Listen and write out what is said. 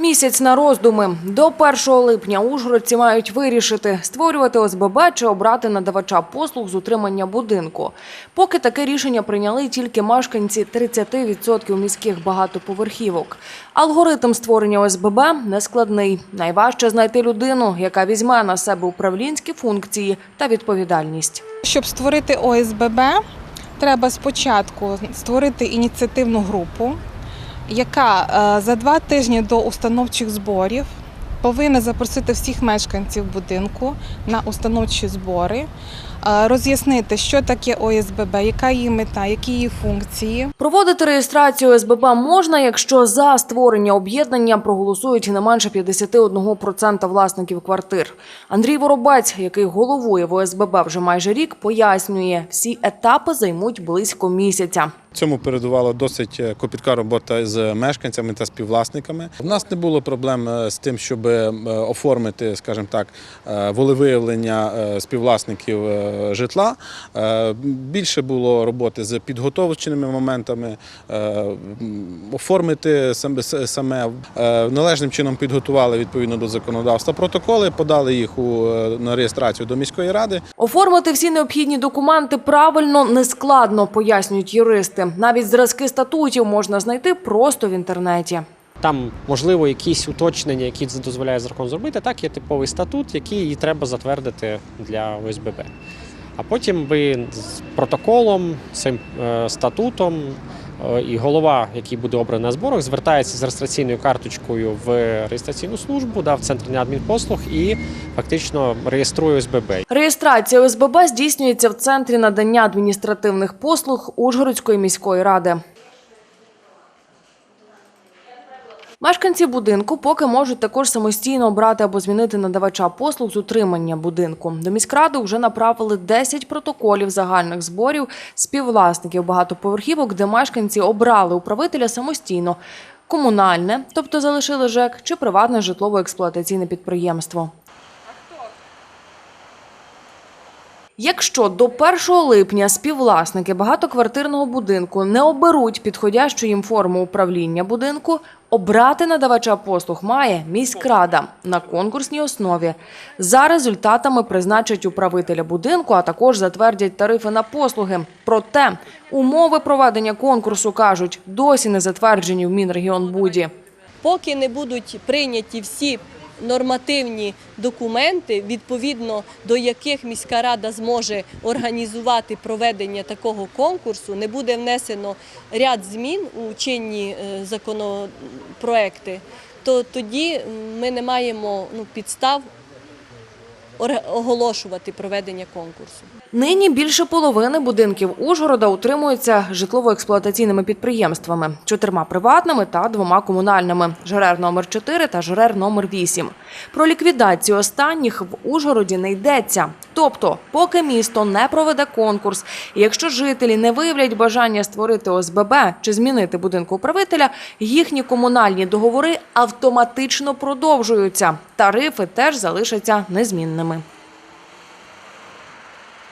Місяць на роздуми. До 1 липня ужгородці мають вирішити, створювати ОСББ чи обрати надавача послуг з утримання будинку. Поки таке рішення прийняли тільки мешканці 30% міських багатоповерхівок. Алгоритм створення ОСББ нескладний. Найважче знайти людину, яка візьме на себе управлінські функції та відповідальність. Щоб створити ОСББ, треба спочатку створити ініціативну групу, яка е, за два тижні до установчих зборів повинна запросити всіх мешканців будинку на установчі збори, е, роз'яснити, що таке ОСББ, яка її мета, які її функції. Проводити реєстрацію ОСББ можна, якщо за створення об'єднання проголосують не менше 51% власників квартир. Андрій Воробець, який головує в ОСББ вже майже рік, пояснює, всі етапи займуть близько місяця. Цьому передувала досить е, копітка робота з мешканцями та співвласниками. У нас не було проблем е, з тим, щоб е, оформити, скажімо так, волевиявлення співвласників житла. Більше було роботи з підготовченими моментами, оформити саме належним чином підготували відповідно до законодавства протоколи, подали їх у на реєстрацію до міської ради. Оформити всі необхідні документи правильно нескладно, пояснюють юристи. Навіть зразки статутів можна знайти просто в інтернеті. Там можливо якісь уточнення, які дозволяє закон зробити. Так, є типовий статут, який і треба затвердити для ОСББ. А потім ви з протоколом, цим е, статутом і голова, який буде обраний на зборах, звертається з реєстраційною карточкою в реєстраційну службу, да, в центр адмінпослуг і фактично реєструє ОСББ. Реєстрація ОСББ здійснюється в центрі надання адміністративних послуг Ужгородської міської ради. Мешканці будинку поки можуть також самостійно обрати або змінити надавача послуг з утримання будинку. До міськради вже направили 10 протоколів загальних зборів співвласників багатоповерхівок, де мешканці обрали управителя самостійно. Комунальне, тобто залишили ЖЕК, чи приватне житлово-експлуатаційне підприємство. Якщо до 1 липня співвласники багатоквартирного будинку не оберуть підходящу їм форму управління будинку, обрати надавача послуг має міськрада на конкурсній основі. За результатами призначать управителя будинку, а також затвердять тарифи на послуги. Проте умови проведення конкурсу кажуть досі не затверджені в Мінрегіонбуді. поки не будуть прийняті всі нормативні документи, відповідно до яких міська рада зможе організувати проведення такого конкурсу, не буде внесено ряд змін у чинні е, законопроекти, то тоді ми не маємо ну, підстав оголошувати проведення конкурсу. Нині більше половини будинків Ужгорода утримуються житлово-експлуатаційними підприємствами, чотирма приватними та двома комунальними – ЖРР номер 4 та ЖРР номер 8. Про ліквідацію останніх в Ужгороді не йдеться. Тобто, поки місто не проведе конкурс, і якщо жителі не виявлять бажання створити ОСББ чи змінити будинку управителя, їхні комунальні договори автоматично продовжуються. Тарифи теж залишаться незмінними.